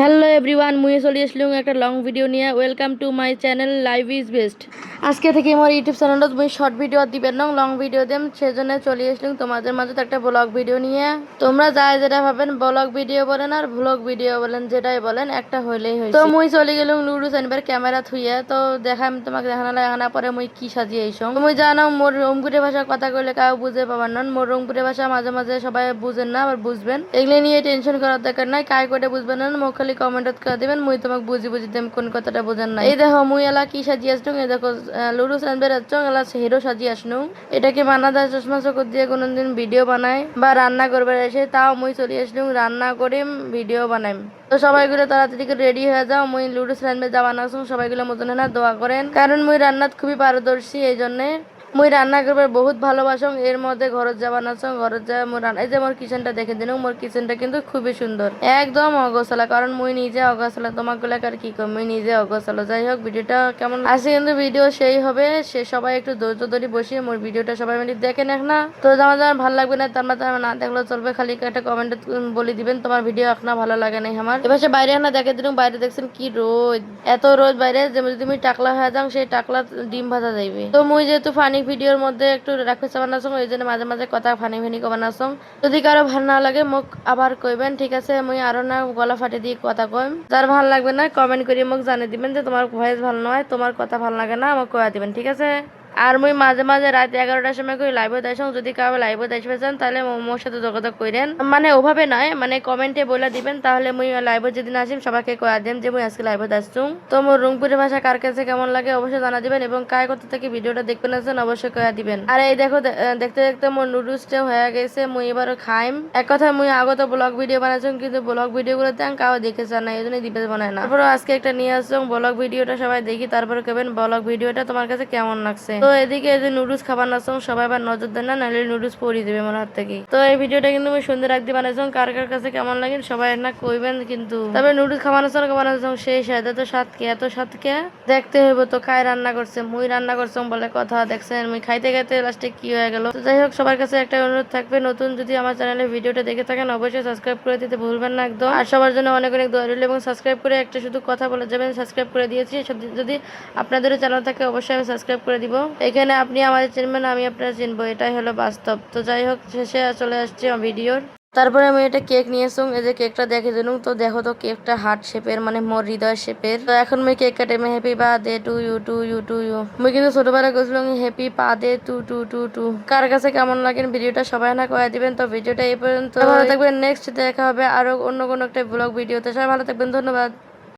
Hello everyone মুই চলে আসলাম একটা লং ভিডিও নিয়ে। Welcome to my channel live is best আজকে থেকে আমার ইউটিউব চ্যানেলত মুই শর্ট ভিডিও দিবেন নং লং ভিডিও দেম। সেজন্য চলে আসলাম তোমাদের মাঝে একটা ব্লগ ভিডিও নিয়ে। তোমরা যাই যেটা ভাবেন ব্লগ ভিডিও বলেন আর ভ্লগ ভিডিও বলেন, যেটাই বলেন, একটা হইলেই হয়েছে। তো মুই চলে গেলাম লুডু সাইনবার ক্যামেরা থুইয়ে। তো দেখাম, তোমাকে দেখানো লাগানা পরে মুই কি সাজিয়ে আইসম মুই জানো, মোর রংপুরে ভাষা কথা কইলে কাউ বুঝে পাবার নন মোর রংপুরে ভাষা মাঝে মাঝে সবাই বুঝেন না, আবার বুঝবেন। এগুলো নিয়ে টেনশন করার দরকার নাই, কাই করে বুঝবেন না, মুখ খালি কমেন্টত করে দিবেন, মুই তোমাকে বুঝি বুঝি দেম কোন কথাটা বুঝেন না এই দেখো, মুই এলা কি সাজিয়ে আসলুম এই দেখো লুডু সানবের আসছং এলা হিরো সাজিয়ে আসনু। এটাকে মানা দা চশমা চকর দিয়ে কোনোদিন ভিডিও বানায়? বা রান্না করবে এসে তাও মুই চলে আসলুম রান্না করিম, ভিডিও বানাইম। তো সবাইগুলো তাড়াতাড়ি করে রেডি হয়ে যাও, মুই লুডু রান্না যাওয়া না সবাইগুলো মতন না দোয়া করেন। কারণ মুই রান্নাত খুবই পারদর্শী এই জন্যে মুই রান্না করবার বহুত ভালোবাসং এর মধ্যে ঘরত যাবা নাচং ঘরত যা মোর রান্না এই যে মোর কিচেনটা দেখে দিন, মোর কিচেনটা কিন্তু খুবই সুন্দর। একদম অগোছালা, কারণ মুই নিজে অগোছালা, তোমাক আর কি কম? মুই নিজে অগোছালা। যাই হোক, ভিডিওটা কেমন আছে কিন্তু ভিডিও সেই হবে, সে সবাই একটু ধৈর্য ধরে বসিয়ে মোর ভিডিওটা সবাই মিলে দেখে নেক না। তো আমার যেমন ভালো লাগবে না, তার মাঝে না দেখলেও চলবে, খালি একটা কমেন্টে বলে দিবেন, তোমার ভিডিও এখনও ভালো লাগে নাই আমার। এবার সে বাইরে না দেখে দিন বাইরে দেখছেন কি রোদ, এত রোদ বাইরে, যে যদি তুমি টাকলা হয়ে যাও, সেই টাকলা ডিম ভাজা যাইবে। তো মুই যেহেতু ফানি ভিডিওর মধ্যে একটু রাখতে বানাসম ওই জন্য মাঝে মাঝে কথা, ফানি ফানি বানাসম যদি কারও ভালো না লাগে, মোক আবার কইবেন, ঠিক আছে? মুই আরও না গলা ফাটে দিয়ে কথা কইম। যার ভালো লাগবে না কমেন্ট করে মোক জানিয়ে দিবেন যে তোমার ভয়েস ভালো নয়, তোমার কথা ভালো লাগে না আমাকে কয়া দিবেন, ঠিক আছে? আর মুই মাঝে মাঝে রাত এগারোটার সময় করে লাইভে দেখাম যদি কারও লাইভে দেখবে চান তাহলে মোর সাথে যোগাযোগ করেন মানে ওভাবে নয় মানে কমেন্টে বলে দিবেন, তাহলে মুই লাইভে যেদিন আসিম, সবাইকে কয়া দিম যে মুই আজকে লাইভে আসছুম তো মোর রংপুরের ভাষা কার কাছে কেমন লাগে অবশ্যই জানা দিবেন, এবং কার কথা থেকে ভিডিওটা দেখবেন আছেন, অবশ্যই কয়া দিবেন। আর এই দেখো দেখতে দেখতে মোর নুডলসটা হয়ে গেছে, মুই এবারও খাইম। এক কথায় মুই আগত ব্লগ ভিডিও বানাইছুম কিন্তু ব্লগ ভিডিও গুলো তেমন কাউ দেখে চান না, এই জন্য দিবে বানায় না। তারপরে আজকে একটা নিয়ে আসছুম ব্লগ ভিডিওটা সবাই দেখি তারপরে কেবেন ব্লগ ভিডিওটা তোমার কাছে কেমন লাগছে? তো এদিকে যে নুডলস খাবার নাচং সবাই আবার নজর দেন না, নাহলে নুডলস পরিয়ে দেবে আমার হাত থেকে। তো এই ভিডিওটা কিন্তু আমি সুন্দর রাখতে বানাইছং কার কার কাছে কেমন লাগে সবাই না কইবেন, কিন্তু তবে নুডলস খাবার নাচং বানাইছং সেই স্বাদ, এত স্বাদ কে, এত স্বাদ কে? দেখতে হইব তো খাই রান্না করছে, মুই রান্না করছং বলে কথা দেখছেন, মুই খাইতে খাইতে লাস্টে কি হয়ে গেল? তো যাই হোক, সবার কাছে একটা অনুরোধ থাকবে, নতুন যদি আমার চ্যানেলে ভিডিওটা দেখে থাকেন, অবশ্যই সাবস্ক্রাইব করে দিতে ভুলবেন না একদম। আর সবার জন্য অনেক অনেক দোয়া রইল, এবং সাবস্ক্রাইব করে একটা শুধু কথা বলে যাবেন সাবস্ক্রাইব করে দিয়েছি যদি আপনাদেরও চ্যানেল থাকে, অবশ্যই আমি সাবস্ক্রাইব করে দিব। এখানে আপনি আমাদের চিনবেন আমি আপনারা চিনবো। এটাই হলো বাস্তব। তো যাই হোক শেষে চলে আসছে ভিডিওর। তারপরে আমি এটা কেক নিয়ে আসুন। এই যে কেকটা দেখে দিলুম। তো দেখো তো কেকটা হার্ট শেপের মানে মোর হৃদয় শেপের। তো এখন আমি কেক কাটে আমি happy birthday to you to you to you মুই কিন্তু ছোটবেলায় গেছিলাম happy birthday to to to to কার কাছে কেমন লাগেন ভিডিওটা সবাই না করে দিবেন। তো ভিডিওটা এই পর্যন্ত। ভালো থাকবেন। নেক্সট দেখা হবে আরও অন্য কোনো একটা ব্লগ ভিডিওতে। সবাই ভালো থাকবেন। ধন্যবাদ।